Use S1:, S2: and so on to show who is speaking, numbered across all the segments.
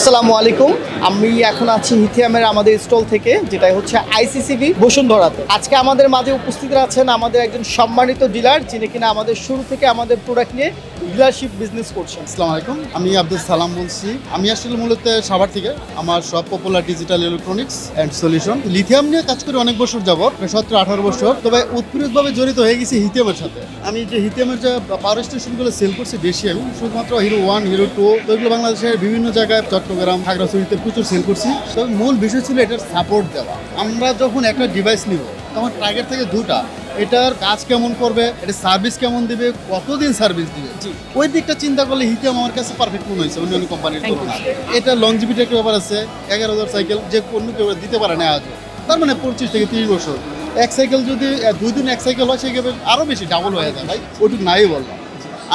S1: আসসালামু আলাইকুম। আমি এখন আছি হিথিয়ামের আমাদের স্টল থেকে যেটা হচ্ছে আইসিসিবি বসুন্ধরাতে। আজকে আমাদের মাঝে উপস্থিত আছেন আমাদের একজন সম্মানিত ডিলার, যিনি কিনা আমাদের শুরু থেকে আমাদের প্রোডাক্ট নিয়ে ডিলারশিপ বিজনেস করছেন।
S2: আসসালামু আলাইকুম, আমি আব্দুল সালাম বলছি। আমি আসলে মূলত সাভার থেকে, আমার সব popular digital electronics and solution lithium নিয়ে কাজ করি অনেক বছর যাবত সতেরো, আঠারো বছর। তবে উৎপীড়িতভাবে জড়িত হয়ে গেছি হিথিয়ামের সাথে। আমি যে হিথিয়ামের যে পাওয়ার স্টেশনগুলো সেল করছি বেশি আমি শুধুমাত্র হিরো ওয়ান হিরো টু তো এগুলো বাংলাদেশের বিভিন্ন জায়গায় চট্টগ্রাম, খাগড়াছড়িতে প্রচুর সেল করছি। তবে মূল বিষয় ছিল এটার সাপোর্ট দেওয়া। আমরা যখন একটা ডিভাইস নিব তখন টার্গেট থেকে দুটা। এটার কাজ কেমন করবে এটা সার্ভিস কেমন দিবে কতদিন সার্ভিস দিবে? ওই দিকটা চিন্তা করলে হিতিয়াম আমার কাছে পারফেক্ট মনে হয়েছে অন্য অন্য কোম্পানির. তুলনায়। এটা লংজিভিটি একটা ব্যাপার আছে এগারো হাজার সাইকেল যে অন্য কেউ দিতে পারে না আজও। তার মানে পঁচিশ থেকে তিরিশ বছর। এক সাইকেল যদি দুই দিন এক সাইকেল হয় সেক্ষেত্রে আরও বেশি ডাবল হয়ে যায় ভাই। ওইটুকু নাই বললাম।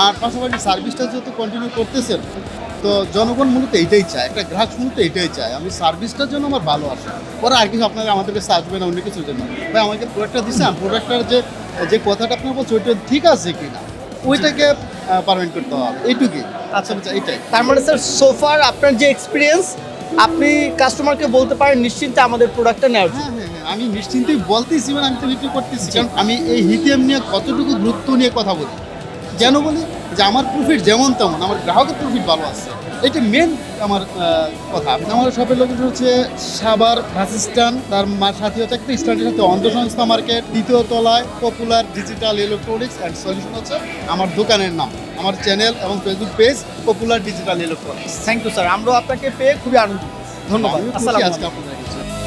S2: আর পাশাপাশি সার্ভিসটা যেহেতু কন্টিনিউ করতেছেন তো জনগণ মূলত এইটাই চায় একটা গ্রাহক মূলত এইটাই চায়। আমি সার্ভিসটার জন্য আমার ভালো আসে। পরে আর কিছু আপনারা আমাদের কাছে আসবে না অন্য কিছুর জন্য। ভাই আমাকে প্রোডাক্টটা দিচ্ছেন প্রোডাক্টটার যে যে কথাটা আপনার বলছে ওইটা ঠিক আছে কি না ওইটাকে পারমেন্ট করতে হবে। এইটুকুই। আচ্ছা। আচ্ছা এইটাই।
S1: তার মানে স্যার সোফার আপনার যে এক্সপিরিয়েন্স আপনি কাস্টমারকে বলতে পারেন নিশ্চিন্তে আমাদের প্রোডাক্টটা নেওয়ার।
S2: হ্যাঁ হ্যাঁ হ্যাঁ আমি নিশ্চিন্তেই বলতেছি মানে আমি তো রিভিউ করতেছি। কারণ আমি এই হিতিয়াম নিয়ে কতটুকু গুরুত্ব নিয়ে কথা বলি? যেন বলি যে আমার প্রফিট যেমন তেমন আমার গ্রাহকের প্রফিট ভালো আছে। এটা মেন আমার কথা। আমার শপের লোকেশন হচ্ছে সাবার বাস স্ট্যান্ড। তার মা- সাথে হচ্ছে একটা স্ট্যান্ডের সাথে অন্ধ সংস্থা মার্কেট দ্বিতীয় তলায় popular digital electronics and solution হচ্ছে আমার দোকানের নাম। আমার চ্যানেল এবং Facebook page popular digital electronics
S1: thank you sir আমরাও আপনাকে পেয়ে খুবই আনন্দিত। ধন্যবাদ।
S2: আজকে আপনাদের